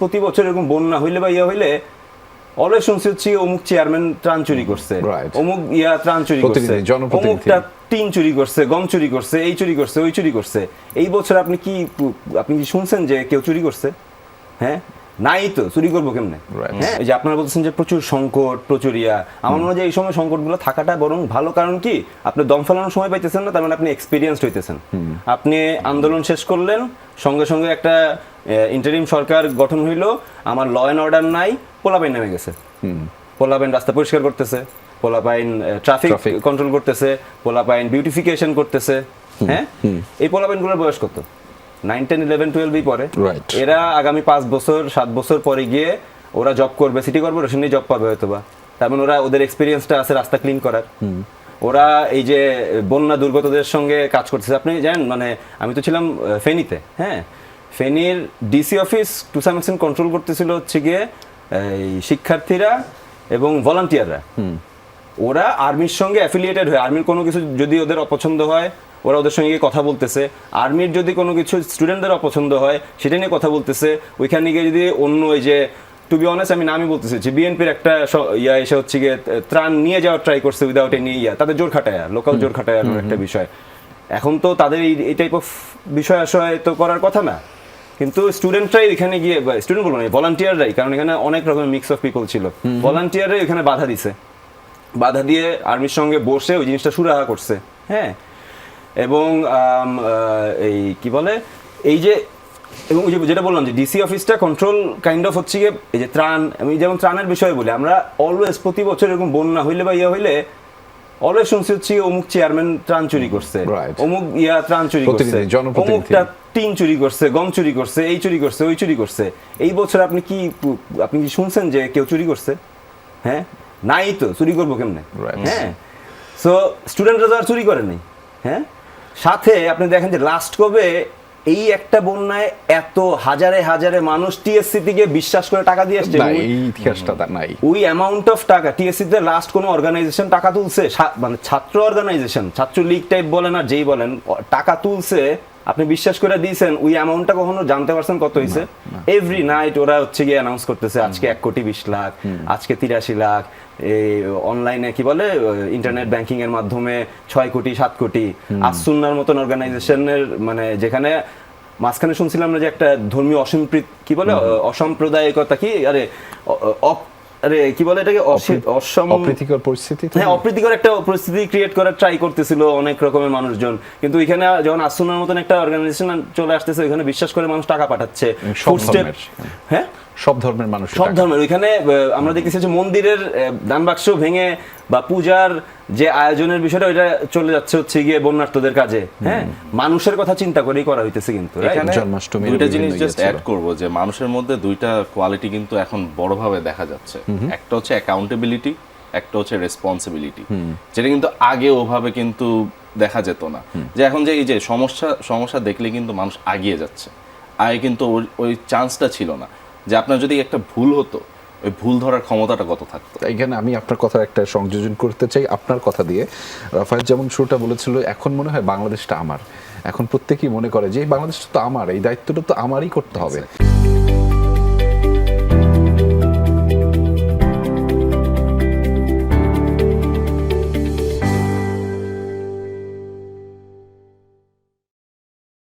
প্রতি বছর এরকম বন্যা হইলে বা ইয়া হইলে অলওয়েজ শুনছি হচ্ছে অমুক চেয়ারম্যান ত্রাণ চুরি করছে। অমুক ইয়া ত্রাণ চুরি করছে। অমুকটা টিন চুরি করছে গম চুরি করছে এই চুরি করছে ওই চুরি করছে। এই বছর আপনি কি আপনি কি শুনছেন যে কেউ চুরি করছে? হ্যাঁ? নাই তো চুরি করব কেমনে? হ্যাঁ যে আপনারা বলছেন যে প্রচুর সংকট প্রচুর ইয়া আমার মনে হয় যে এই সময় সংকটগুলো থাকাটা বরং ভালো কারণ কি? আপনি দম ফেলানোর সময় পাইতেছেন না তার মানে আপনি এক্সপিরিয়েন্স হইতেছেন। আপনি আন্দোলন শেষ করলেন সঙ্গে সঙ্গে একটা ইন্টারিম সরকার গঠন হইল আমার ল অ্যান্ড অর্ডার নাই পোলাপাইন নেমে গেছে। পোলাপাইন রাস্তা পরিষ্কার করতেছে পোলাপাইন ট্রাফিক কন্ট্রোল করতেছে পোলাপাইন বিউটিফিকেশন করতেছে। হ্যাঁ? এই পোলাপাইনগুলোর বয়স কত? নাইন টেন ইলেভেন টুয়েলভই পরে এরা আগামী পাঁচ বছর সাত বছর পরে গিয়ে ওরা জব করবে সিটি কর্পোরেশনে জব পাবে হয়তোবা। তার মানে ওরা ওদের এক্সপিরিয়েন্সটা আছে রাস্তা ক্লিন করার। ওরা এই যে বন্যা দুর্গতদের সঙ্গে কাজ করতেছে। আপনি জানেন মানে আমি তো ছিলাম ফেনীতে হ্যাঁ? ফেনীর DC office to some control করতেছিল হচ্ছে গিয়ে এই শিক্ষার্থীরা এবং ভলান্টিয়াররা ওরা আর্মির সঙ্গে অ্যাফিলিয়েটেড হয়ে। আর্মির কোনো কিছু যদি ওদের অপছন্দ হয় ওরা ওদের সঙ্গে গিয়ে কথা বলতেছে। আর্মির যদি কোনো কিছু স্টুডেন্টদের অপছন্দ হয় সেটা নিয়ে কথা বলতেছে। ওইখানে গিয়ে যদি অন্য ওই যে টু বি অনেস্ট আমি নামই বলতেছি যে বিএনপির একটা ইয়া এসে হচ্ছে গিয়ে ত্রাণ নিয়ে যাওয়ার ট্রাই করছে উইদাউট এনি ইয়া। তাদের জোর খাটায় লোকাল জোর খাটায় একটা বিষয়। এখন তো তাদের এই এই টাইপ অফ বিষয় আসয় তো করার কথা না। কিন্তু স্টুডেন্টরাই এখানে গিয়ে স্টুডেন্ট বলব না ভলান্টিয়াররাই কারণ এখানে অনেক রকমের মিক্স অফ পিপল ছিল। ভলান্টিয়াররাই এখানে বাধা দিছে। বাধা দিয়ে আর্মির সঙ্গে বসে ওই জিনিসটা সুরাহা করছে। হ্যাঁ? এবং এই কি বলে? এই যে এবং যে যেটা বললাম যে ডিসি অফিসটা কন্ট্রোল কাইন্ড অফ হচ্ছে গিয়ে এই যে ত্রাণ আমি যেমন ত্রাণের বিষয়ে বলি আমরা অলওয়েজ প্রতি বছর এরকম বন্যা হইলে বা ইয়ে হইলে অলওয়েজ শুনছি হচ্ছে অমুক চেয়ারম্যান ত্রাণ চুরি করছে অমুক ইয়া ত্রাণ চুরি করছে অমুকটা টিন চুরি করছে গম চুরি করছে এই চুরি করছে ওই চুরি করছে এই বছর আপনি কি আপনি কি শুনছেন যে কেউ চুরি করছে? হ্যাঁ? নাই তো চুরি করব কেমনে. হ্যাঁ? সো স্টুডেন্টরা তো আর চুরি করেনি হ্যাঁ? সাথে আপনি দেখেন যে লাস্ট কবে এই একটা বন্যায় এত হাজারে হাজারে মানুষ টিএসসি থেকে বিশ্বাস করে টাকা দিয়ে আসছে এই ইতিহাসটা তার নাই। ওই অ্যামাউন্ট অফ টাকা টিএসসি তে লাস্ট কোনো অর্গানাইজেশন টাকা তুলছে মানে ছাত্র অর্গানাইজেশন ছাত্র লীগ টাইপ বলেন আর যেই বলেন টাকা তুলছে আপনি বিশ্বাস করে দিয়েছেন ওই অ্যামাউন্টটা কখনো জানতে পারছেন কত হয়েছে? এভরি নাইট ওরা হচ্ছে গিয়ে অ্যানাউন্স করতেছে আজকে এক কোটি বিশ লাখ আজকে তিরাশি লাখ এই অনলাইনে কি বলে ইন্টারনেট ব্যাংকিং এর মাধ্যমে ছয় কোটি সাত কোটি। আসুন্নার মতন অর্গানাইজেশনের মানে যেখানে মাঝখানে শুনছিলাম না যে একটা ধর্মীয় অসম্প্রীত কি বলে অসাম্প্রদায়িকতা কি? আরে আরে কি বলে এটাকে? অসম অপ্রীতিকর পরিস্থিতি হ্যাঁ অপ্রীতিকর একটা পরিস্থিতি ক্রিয়েট করার ট্রাই করতেছিল অনেক রকমের মানুষজন। কিন্তু এখানে যখন আসুনার মতন একটা অর্গানাইজেশন চলে আসতেছে ওইখানে বিশ্বাস করে মানুষ টাকা পাঠাচ্ছে। হ্যাঁ? সব ধর্মের মানুষ সব ধর্মের। ওইখানে আমরা দেখতেছি যে মন্দিরের দান বাক্স ভেঙে বা পূজার যে আয়োজনের বিষয়টা ওইটা চলে যাচ্ছে হচ্ছে গিয়ে বন্যার্থদের কাজে। হ্যাঁ? মানুষের কথা চিন্তা করেই করা হইতেছে কিন্তু জন্মাষ্টমীর দুইটা জিনিস জাস্ট অ্যাড করব যে মানুষের মধ্যে দুইটা কোয়ালিটি কিন্তু এখন বড়ভাবে দেখা যাচ্ছে। একটা হচ্ছে অ্যাকাউন্টেবিলিটি একটা হচ্ছে রেসপন্সিবিলিটি যেটা কিন্তু আগে ওভাবে কিন্তু দেখা যেত না। যে এখন যে এই যে সমস্যা সমস্যা দেখলে কিন্তু মানুষ আগিয়ে যাচ্ছে। আগে কিন্তু ওই- ওই চান্সটা ছিল না। যে আপনার যদি একটা ভুল হতো ওই ভুল ধরার ক্ষমতাটা কত থাকতো? এখানে আমি আপনার কথা একটা সংযোজন করতে চাই আপনার কথা দিয়ে। রাফায়েল যেমন শুরুটা বলেছিল এখন মনে হয় বাংলাদেশটা আমার। এখন প্রত্যেকেই মনে করে যে এই বাংলাদেশটা তো আমার এই দায়িত্বটা তো আমারই করতে হবে।